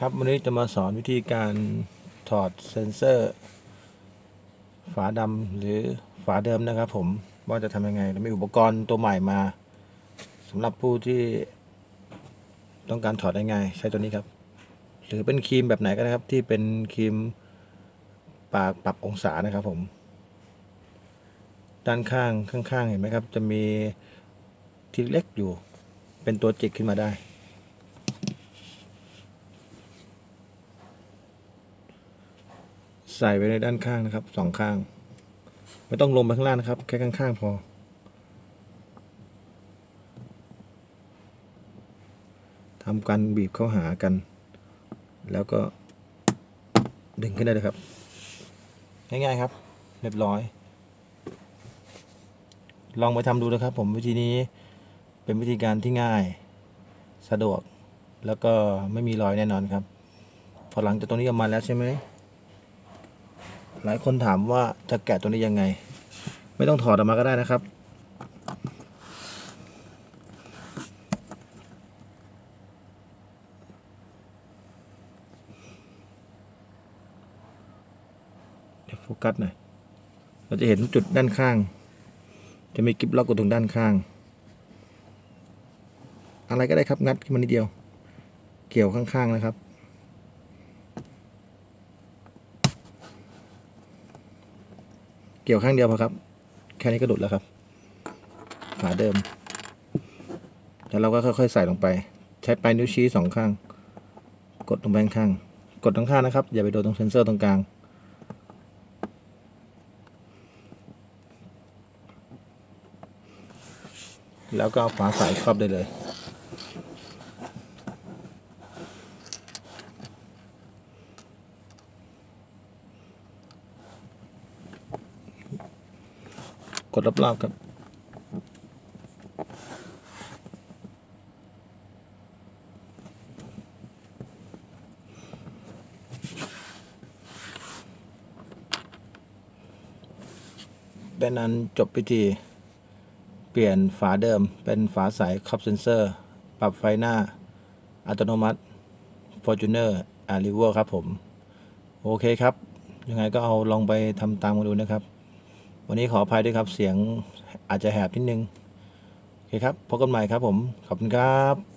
ครับวันนี้จะมาสอนวิธีการถอดเซ็นเซอร์ ฝาดำหรือฝาเดิมนะครับผมว่าจะทำยังไงเรามีอุปกรณ์ตัวใหม่มาสำหรับผู้ที่ต้องการถอดได้ง่ายใช้ตัวนี้ครับ หรือเป็นครีมแบบไหนก็ได้ครับ ที่เป็นครีมปากปรับองศานะครับผม ด้านข้างข้างๆเห็นไหมครับ จะมีที่เล็กอยู่ เป็นตัวจิกขึ้นมาได้ ใส่ไว้ในด้านข้างนะครับสองข้าง ไม่ต้องลงไปข้างล่างนะครับ แค่ข้างๆพอ ทำการบีบเข้าหากัน แล้วก็ดึงขึ้นได้เลยครับ ง่ายๆครับ เรียบร้อย ลองไปทำดูนะครับ ผมวิธีนี้เป็นวิธีการที่ง่ายสะดวก แล้วก็ไม่มีรอยแน่นอนครับ พอหลังจากตรงนี้ออกมาแล้วใช่ไหม หลายคนถามว่าจะแกะตัวนี้ยังไง ไม่ต้องถอดออกมาก็ได้นะครับ เดี๋ยวโฟกัสหน่อย เราจะเห็นจุดด้านข้าง จะมีกิบล็อกอยู่ตรงด้านข้าง อะไรก็ได้ครับงัดขึ้นมานิดเดียว เกี่ยวข้างๆนะครับ เกี่ยวข้างเดียวพอครับ แค่นี้ก็หลุดแล้วครับ ฝาเดิม แล้วเราก็ค่อย ๆ ใส่ลงไป ใช้ปลายนิ้วชี้สองข้าง กดลงไปข้าง กดตรงข้างนะครับ อย่าไปโดนตรงเซนเซอร์ตรงกลาง แล้วก็เอาฝาใส่ครอบได้เลย กดรอบๆครับดังนั้นจบพิธี เปลี่ยนฝาเดิมเป็นฝาใสครอบเซนเซอร์ ปรับไฟหน้า อัตโนมัติ Fortuner a r i v o ครับผม โอเคครับ ยังไงก็เอาลองไปทำตามกันดูนะครับ วันนี้ขออภัยด้วยครับ เสียงอาจจะแหบนิดนึง โอเคครับ พบกันใหม่ครับผม ขอบคุณครับ